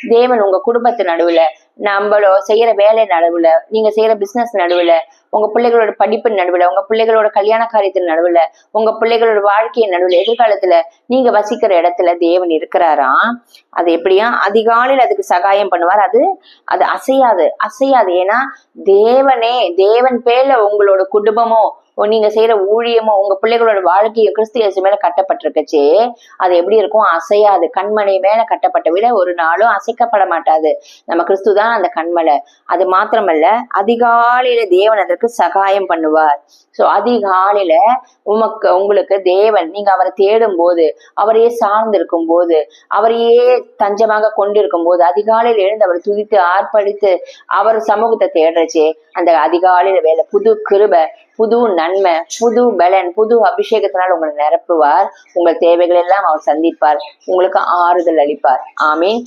தேவன் உங்க குடும்பத்து நடுவுல நம்மளோ செய்யற வேலை நடுவுல நீங்க செய்யற பிசினஸ் நடுவுல உங்க பிள்ளைகளோட படிப்பு நடுவுல உங்க பிள்ளைகளோட கல்யாண காரியத்தின் நடுவுல உங்க பிள்ளைகளோட வாழ்க்கையின் நடுவுல எதிர்காலத்துல நீங்க வசிக்கிற இடத்துல தேவன் இருக்கிறாராம் அது எப்படியா? அதிகாலையில் அதுக்கு சகாயம் பண்ணுவார். அது அது அசையாது. அசையாது. ஏன்னா தேவனே தேவன் பேர்ல உங்களோட குடும்பமோ நீங்க செய்யற ஊழியமோ உங்க பிள்ளைகளோட வாழ்க்கையோ கிறிஸ்து இயேசு மேல கட்டப்பட்டிருக்குச்சே அது எப்படி இருக்கும்? அசையாது. கண்மனை மேல கட்டப்பட்ட விட ஒரு நாளும் அசைக்கப்பட மாட்டாது. நம்ம கிறிஸ்து தான் அந்த கண்மலை. அது மாத்திரமல்ல அதிகாலையில தேவன் அதற்கு சகாயம் பண்ணுவார். சோ அதிகாலையில உமக்கு உங்களுக்கு தேவன் நீங்க அவரை தேடும் போது அவரையே சார்ந்திருக்கும் போது அவரையே தஞ்சமாக கொண்டிருக்கும் போது அதிகாலையில் எழுந்து அவரை துதித்து ஆர்ப்பரித்து அவர் சமூகத்தை தேடுறச்சே அந்த அதிகாலையில வேலை புது கிருப புது நன்மை புது பலன் புது அபிஷேகத்தினால் உங்களை நிரப்புவார். உங்கள் தேவைகள் எல்லாம் அவர் சந்திப்பார். உங்களுக்கு ஆறுதல் அளிப்பார். ஆமீன்.